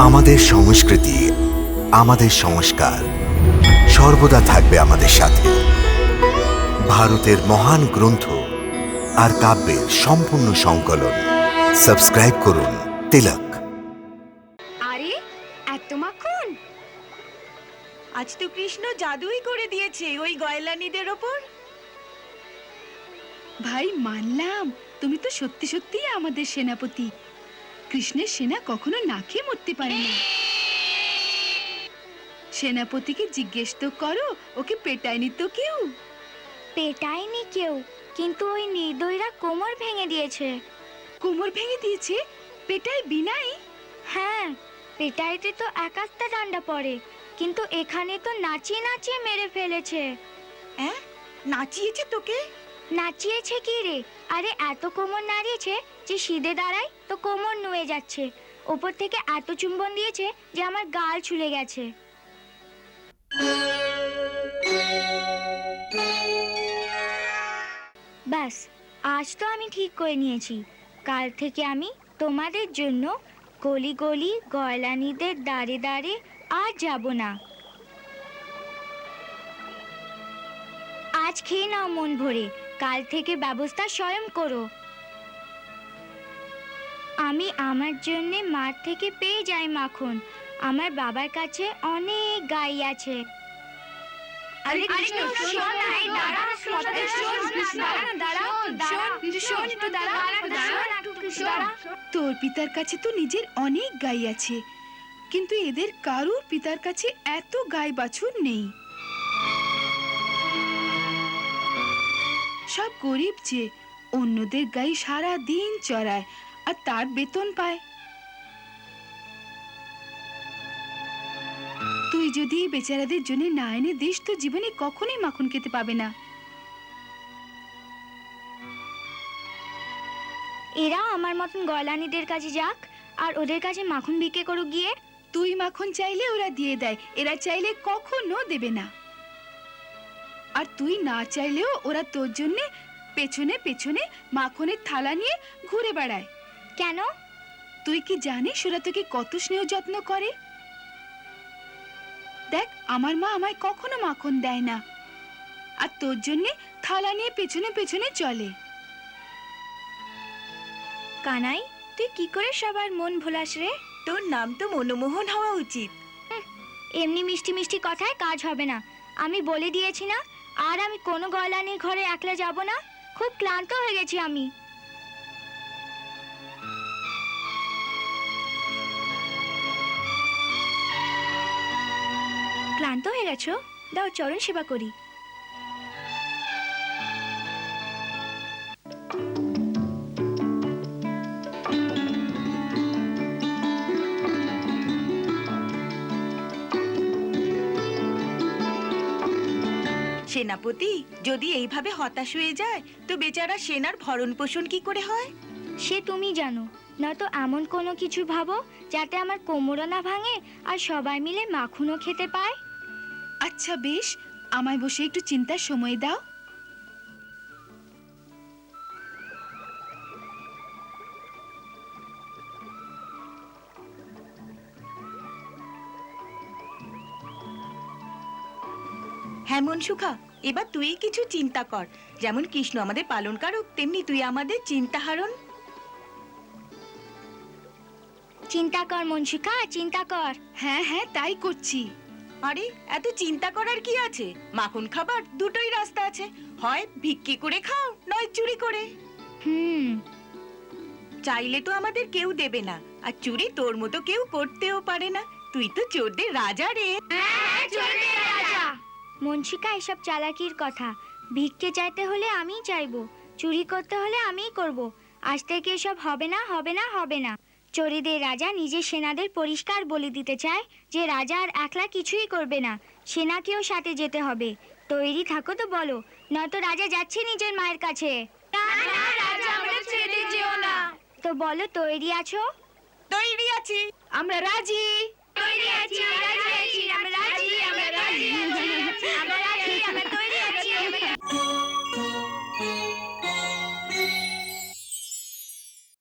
আমাদের সংস্কৃতি, আমাদের সংস্কার সর্বদা থাকবে আমাদের সাথে। ভারতের মহান গ্রন্থ আর কাব্যের সম্পূর্ণ সংকলন। সাবস্ক্রাইব করুন তিলক। আরে, এত আজ তো কৃষ্ণ জাদুই করে দিয়েছে ওই গয়লানিদের ওপর। ভাই, মানলাম, তুমি তো সত্যি সত্যিই আমাদের সেনাপতি। কৃষ্ণের সেনা কখনো না খেয়ে মরতে পারে না। সেনাপতিকে জিজ্ঞেস তো করো ওকে পেটায়নি তো কেউ? পেটায়নি কেউ কিন্তু ওই নির্দয়ীরা কোমর ভেঙে দিয়েছে। কোমর ভেঙে দিয়েছে? পেটায় বিনাই? হ্যাঁ পেটাইতে তো একাত্তা ডান্ডা পড়ে কিন্তু এখানে তো নাচিয়ে নাচিয়ে মেরে ফেলেছে। হ্যাঁ নাচিয়েছে তোকে? নাচিয়েছে কি রে? আরে এত কোমর নাড়িয়েছে যে সিধে দাঁড়ায় তো কোমর নুয়ে যাচ্ছে। ওপর থেকে এত চুম্বন দিয়েছে যে আমার গাল ছুলে গেছে। ব্যাস, আজ তো আমি ঠিক করে নিয়েছি। কাল থেকে আমি তোমাদের জন্য গলি গলি গয়লানিদের দাঁড়ে দাঁড়ে আর যাব না। আজ খেয়ে নাও মন ভরে। কাল থেকে ব্যবস্থা স্বয়ং করো। আমি আমার জন্য মাঠ থেকে পেয়ে যাই মাখন। আমার বাবার কাছে অনেক গাই আছে। আরে কৃষ্ণ, শোন দাঁড়া। তোর পিতার কাছে তো নিজের অনেক গাই আছে কিন্তু এদের কারুর পিতার কাছে এত গাই বাছুর নেই। সব গরিব যে অন্যদের গাই সারা দিন চড়ায় আর তার বেতন পায়। তুই যদি বেচারাদের জন্য না এনে দিস তো জীবনে কখনোই মাখন খেতে পাবে না। এরা আমার মতন গয়লানিদের কাছে যাক আর ওদের কাছে মাখন বিক্রি করুক গিয়ে। তুই মাখন চাইলে ওরা দিয়ে দেয় এরা চাইলে কখনো দেবে না। আর তুই না চাইলেও ওরা তোর জন্য পেছনে পেছনে মাখনের থালা নিয়ে ঘুরে বেড়ায়। কেন? তুই কি জানিস ওরা তোকে কত স্নেহ যত্ন করে? দেখ আমার মা আমায় কখনো মাখন দেয় না। আর তোর জন্যে থালা নিয়ে পেছনে পেছনে চলে। কানাই তুই কি করে সবার মন ভোলাস রে? তোর নাম তো মনমোহন হওয়া উচিত। এমনি মিষ্টি মিষ্টি কথায় কাজ হবে না। আমি বলে দিয়েছি না আর আমি কোনো গলা নেই ঘরে একলা যাব না। খুব ক্লান্ত হয়ে গেছি আমি। ক্লান্ত হয়ে গেছো? দাও চরণ সেবা করি। সেনাপতি যদি এইভাবে হতাশ হয়ে যায় তো বেচারা সেনার ভরণ পোষণ কি করে হয়? সে তুমি জানো নয়তো এমন কোনো কিছু ভাবো যাতে আমার কোমরও না ভাঙে আর সবাই মিলে মাখনও খেতে পায়? আচ্ছা বেশ আমায় বসে একটু চিন্তার সময় দাও। হ্যাঁ মনসুখা এবার তুই কিছু চিন্তা কর। যেমন কৃষ্ণ আমাদের পালন কারক তেমনি তুই আমাদের চিন্তাহারণ চিন্তা কর মনসিকা চিন্তা কর। হ্যাঁ হ্যাঁ তাই করছি। আরে এত চিন্তা করার কি আছে? মাখন খাবার দুটোই রাস্তা আছে। হয় ভিক্ষি করে খাও নয় চুরি করে। হুম। চাইলে তো আমাদের কেউ দেবে না আর চুরি তোর মতো কেউ করতেও পারে না। তুই তো চোরদের রাজা রে। মনসিকা এসব চালাকির কথা। ভিক্ষে চাইতে হলে আমিই চাইব চুরি করতে হলে আমিই করব। আজ থেকে এসব হবে না হবে না হবে না। চোরেদের রাজা নিজের সেনাদের পরিষ্কার বলে দিতে চায় যে রাজা আর একলা কিছুই করবে না সেনাকেও সাথে যেতে হবে। তৈরি থাকো তো বলো নয়তো রাজা যাচ্ছে নিজের মায়ের কাছে। তো বলো তৈরি আছো? তৈরি আছি আমরা রাজি। তৈরি আছি আমরা রাজি